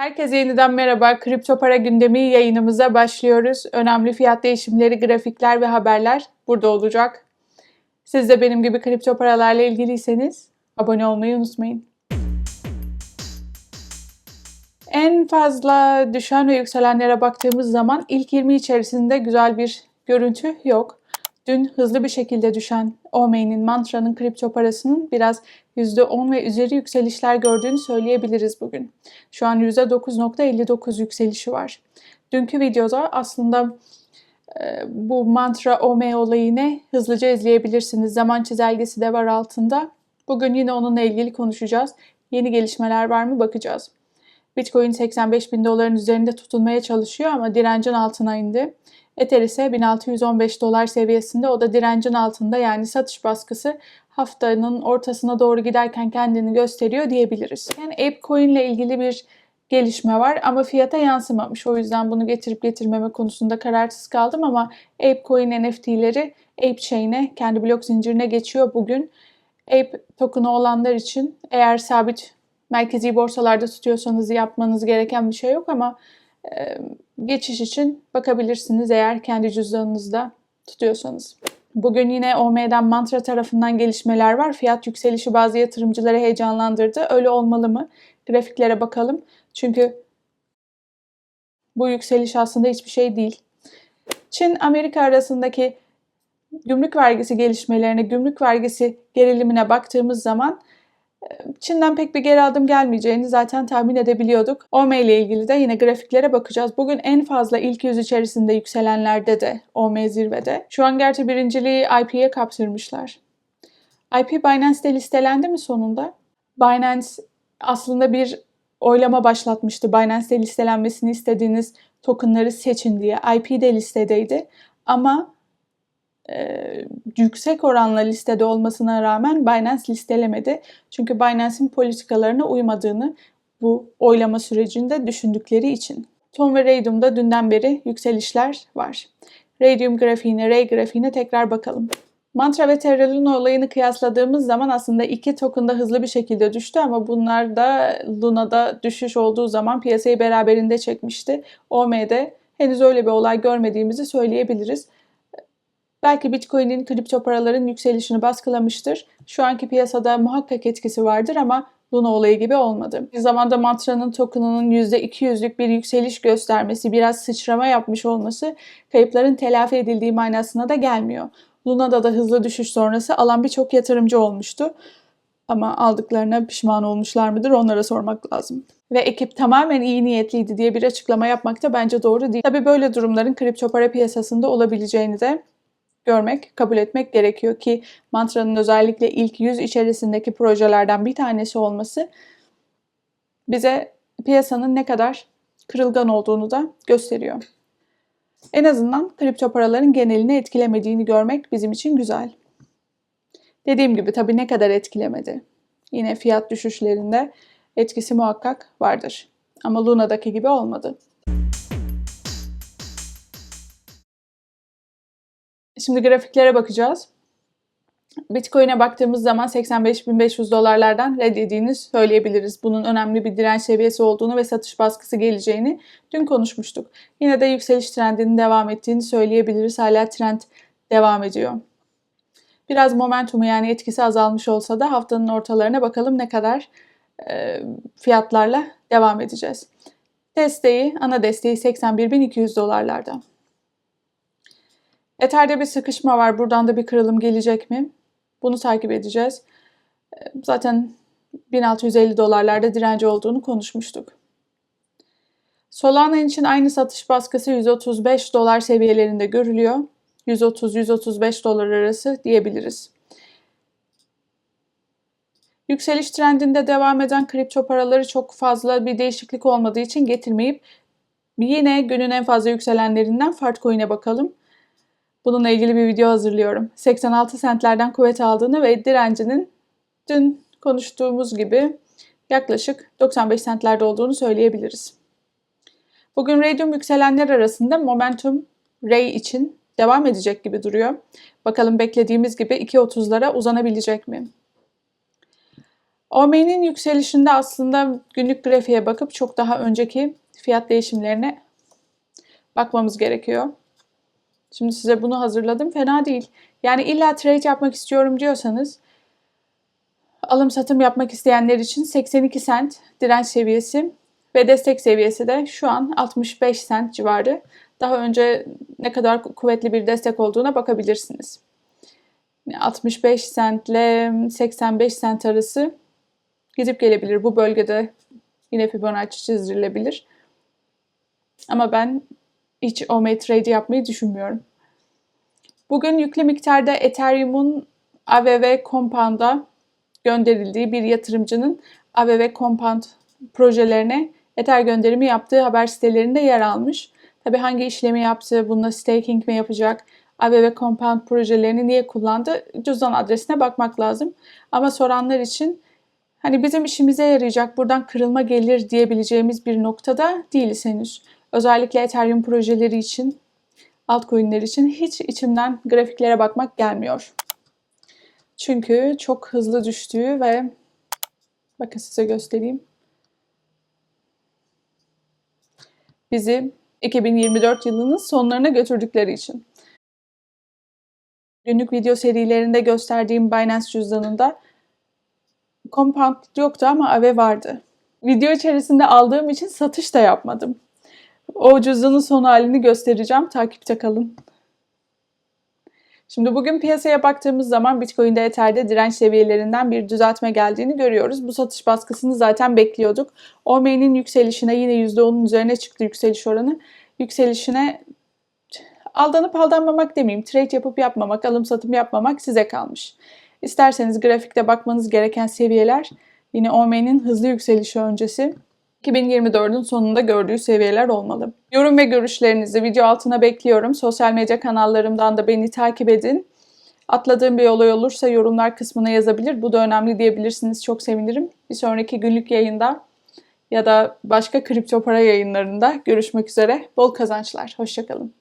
Herkese yeniden merhaba. Kripto para gündemi yayınımıza başlıyoruz. Önemli fiyat değişimleri, grafikler ve haberler burada olacak. Siz de benim gibi kripto paralarla ilgiliyseniz abone olmayı unutmayın. En fazla düşen ve yükselenlere baktığımız zaman ilk 20 içerisinde güzel bir görüntü yok. Dün hızlı bir şekilde düşen OME'nin, Mantra'nın kripto parasının biraz %10 ve üzeri yükselişler gördüğünü söyleyebiliriz bugün. Şu an %9.59 yükselişi var. Dünkü videoda aslında e, bu Mantra OME olayını hızlıca izleyebilirsiniz. Zaman çizelgesi de var altında. Bugün yine onunla ilgili konuşacağız. Yeni gelişmeler var mı bakacağız. Bitcoin 85 bin doların üzerinde tutulmaya çalışıyor ama direncin altına indi. Ether ise 1615 dolar seviyesinde o da direncin altında yani satış baskısı haftanın ortasına doğru giderken kendini gösteriyor diyebiliriz. Yani ApeCoin ile ilgili bir gelişme var ama fiyata yansımamış. O yüzden bunu getirip getirmeme konusunda kararsız kaldım ama ApeCoin NFT'leri ApeChain'e, kendi blok zincirine geçiyor bugün. Ape token'ı olanlar için eğer sabit merkezi borsalarda tutuyorsanız yapmanız gereken bir şey yok ama e, geçiş için bakabilirsiniz eğer kendi cüzdanınızda tutuyorsanız. Bugün yine OM'den Mantra tarafından gelişmeler var. Fiyat yükselişi bazı yatırımcıları heyecanlandırdı. Öyle olmalı mı? Grafiklere bakalım. Çünkü bu yükseliş aslında hiçbir şey değil. Çin Amerika arasındaki gümrük vergisi gelişmelerine, gümrük vergisi gerilimine baktığımız zaman Çin'den pek bir geri adım gelmeyeceğini zaten tahmin edebiliyorduk. OME ile ilgili de yine grafiklere bakacağız. Bugün en fazla ilk yüz içerisinde yükselenlerde de OME zirvede. Şu an gerçi birinciliği IP'ye kaptırmışlar. IP Binance'de listelendi mi sonunda? Binance aslında bir oylama başlatmıştı. Binance'de listelenmesini istediğiniz tokenları seçin diye. IP de listedeydi. Ama yüksek oranla listede olmasına rağmen Binance listelemedi. Çünkü Binance'in politikalarına uymadığını bu oylama sürecinde düşündükleri için. Tom ve Radium'da dünden beri yükselişler var. Radium grafiğine, Ray grafiğine tekrar bakalım. Mantra ve Terra Luna olayını kıyasladığımız zaman aslında iki token da hızlı bir şekilde düştü ama bunlar da Luna'da düşüş olduğu zaman piyasayı beraberinde çekmişti. OM'de henüz öyle bir olay görmediğimizi söyleyebiliriz. Belki Bitcoin'in kripto paraların yükselişini baskılamıştır. Şu anki piyasada muhakkak etkisi vardır ama Luna olayı gibi olmadı. Bir zamanda Mantra'nın token'ının %200'lük bir yükseliş göstermesi, biraz sıçrama yapmış olması kayıpların telafi edildiği manasına da gelmiyor. Luna'da da hızlı düşüş sonrası alan birçok yatırımcı olmuştu. Ama aldıklarına pişman olmuşlar mıdır onlara sormak lazım. Ve ekip tamamen iyi niyetliydi diye bir açıklama yapmak da bence doğru değil. Tabii böyle durumların kripto para piyasasında olabileceğini de görmek, kabul etmek gerekiyor ki mantranın özellikle ilk yüz içerisindeki projelerden bir tanesi olması bize piyasanın ne kadar kırılgan olduğunu da gösteriyor. En azından kripto paraların genelini etkilemediğini görmek bizim için güzel. Dediğim gibi tabii ne kadar etkilemedi. Yine fiyat düşüşlerinde etkisi muhakkak vardır. Ama Luna'daki gibi olmadı. Şimdi grafiklere bakacağız. Bitcoin'e baktığımız zaman 85.500 dolarlardan reddediğini söyleyebiliriz. Bunun önemli bir direnç seviyesi olduğunu ve satış baskısı geleceğini dün konuşmuştuk. Yine de yükseliş trendinin devam ettiğini söyleyebiliriz. Hala trend devam ediyor. Biraz momentumu yani etkisi azalmış olsa da haftanın ortalarına bakalım ne kadar e, fiyatlarla devam edeceğiz. Desteği, ana desteği 81.200 dolarlarda. Ether'de bir sıkışma var. Buradan da bir kırılım gelecek mi? Bunu takip edeceğiz. Ee, zaten 1650 dolarlarda direnci olduğunu konuşmuştuk. Solana için aynı satış baskısı 135 dolar seviyelerinde görülüyor. 130-135 dolar arası diyebiliriz. Yükseliş trendinde devam eden kripto paraları çok fazla bir değişiklik olmadığı için getirmeyip yine günün en fazla yükselenlerinden Fartcoin'e bakalım. Bununla ilgili bir video hazırlıyorum. 86 sentlerden kuvvet aldığını ve direncinin dün konuştuğumuz gibi yaklaşık 95 sentlerde olduğunu söyleyebiliriz. Bugün Radium yükselenler arasında momentum Ray için devam edecek gibi duruyor. Bakalım beklediğimiz gibi 2.30'lara uzanabilecek mi? OM'nin yükselişinde aslında günlük grafiğe bakıp çok daha önceki fiyat değişimlerine bakmamız gerekiyor. Şimdi size bunu hazırladım. Fena değil. Yani illa trade yapmak istiyorum diyorsanız alım satım yapmak isteyenler için 82 sent direnç seviyesi ve destek seviyesi de şu an 65 sent civarı. Daha önce ne kadar kuvvetli bir destek olduğuna bakabilirsiniz. 65 sent ile 85 sent arası gidip gelebilir. Bu bölgede yine Fibonacci çizdirilebilir. Ama ben hiç OMA trade yapmayı düşünmüyorum. Bugün yüklü miktarda Ethereum'un AVV Compound'a gönderildiği bir yatırımcının AVV Compound projelerine Ether gönderimi yaptığı haber sitelerinde yer almış. Tabi hangi işlemi yaptı, bununla staking mi yapacak, AVV Compound projelerini niye kullandı cüzdan adresine bakmak lazım. Ama soranlar için hani bizim işimize yarayacak, buradan kırılma gelir diyebileceğimiz bir noktada değiliz henüz. Özellikle Ethereum projeleri için, altcoin'ler için hiç içimden grafiklere bakmak gelmiyor. Çünkü çok hızlı düştüğü ve bakın size göstereyim. Bizi 2024 yılının sonlarına götürdükleri için. Günlük video serilerinde gösterdiğim Binance cüzdanında Compound yoktu ama AVE vardı. Video içerisinde aldığım için satış da yapmadım. O cüzdanın son halini göstereceğim. Takipte kalın. Şimdi bugün piyasaya baktığımız zaman Bitcoin'de Ether'de direnç seviyelerinden bir düzeltme geldiğini görüyoruz. Bu satış baskısını zaten bekliyorduk. OME'nin yükselişine yine %10'un üzerine çıktı yükseliş oranı. Yükselişine aldanıp aldanmamak demeyeyim. Trade yapıp yapmamak, alım satım yapmamak size kalmış. İsterseniz grafikte bakmanız gereken seviyeler yine OME'nin hızlı yükselişi öncesi 2024'ün sonunda gördüğü seviyeler olmalı. Yorum ve görüşlerinizi video altına bekliyorum. Sosyal medya kanallarımdan da beni takip edin. Atladığım bir olay olursa yorumlar kısmına yazabilir. Bu da önemli diyebilirsiniz. Çok sevinirim. Bir sonraki günlük yayında ya da başka kripto para yayınlarında görüşmek üzere. Bol kazançlar. Hoşçakalın.